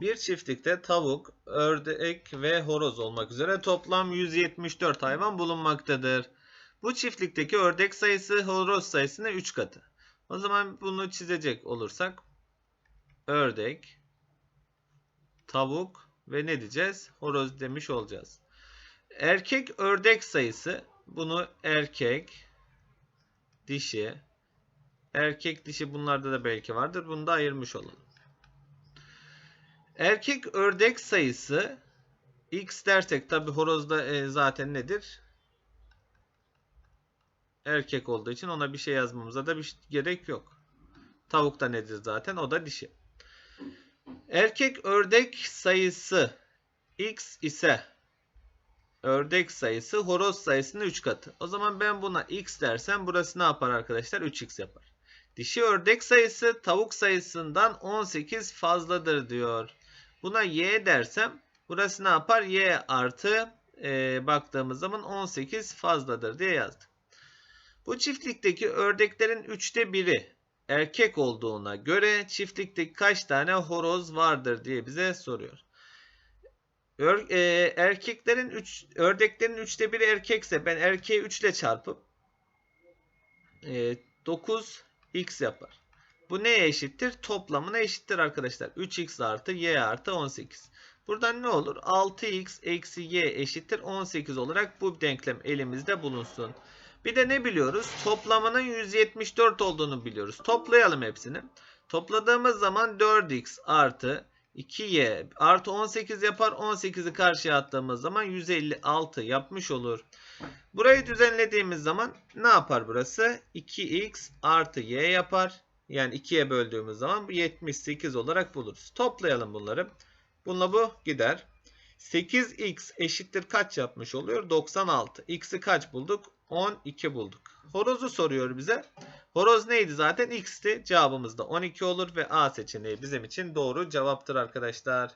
Bir çiftlikte tavuk, ördek ve horoz olmak üzere toplam 174 hayvan bulunmaktadır. Bu çiftlikteki ördek sayısı horoz sayısının 3 katı. O zaman bunu çizecek olursak ördek, tavuk ve ne diyeceğiz? Horoz demiş olacağız. Erkek ördek sayısı bunu erkek, dişi, erkek dişi bunlarda da belki vardır. Bunu da ayırmış olalım. Erkek ördek sayısı x dersek tabi horozda e, zaten nedir? Erkek olduğu için ona bir şey yazmamıza da bir gerek yok. Tavuk da nedir zaten? O da dişi. Erkek ördek sayısı x ise ördek sayısı horoz sayısının 3 katı. O zaman ben buna x dersem burası ne yapar arkadaşlar? 3x yapar. Dişi ördek sayısı tavuk sayısından 18 fazladır diyor. Buna y dersem burası ne yapar? y artı e, baktığımız zaman 18 fazladır diye yazdık. Bu çiftlikteki ördeklerin üçte biri erkek olduğuna göre çiftlikteki kaç tane horoz vardır diye bize soruyor. Ör- e, erkeklerin 3 ördeklerin üçte biri erkekse ben erkeği 3 ile çarpıp e, 9 x yapar. Bu neye eşittir? Toplamına eşittir arkadaşlar. 3x artı y artı 18. Buradan ne olur? 6x eksi y eşittir 18 olarak bu denklem elimizde bulunsun. Bir de ne biliyoruz? Toplamının 174 olduğunu biliyoruz. Toplayalım hepsini. Topladığımız zaman 4x artı 2y artı 18 yapar. 18'i karşıya attığımız zaman 156 yapmış olur. Burayı düzenlediğimiz zaman ne yapar burası? 2x artı y yapar. Yani 2'ye böldüğümüz zaman bu 78 olarak buluruz. Toplayalım bunları. Bununla bu gider. 8x eşittir kaç yapmış oluyor? 96. X'i kaç bulduk? 12 bulduk. Horozu soruyor bize. Horoz neydi zaten? X'ti. Cevabımız da 12 olur ve A seçeneği bizim için doğru cevaptır arkadaşlar.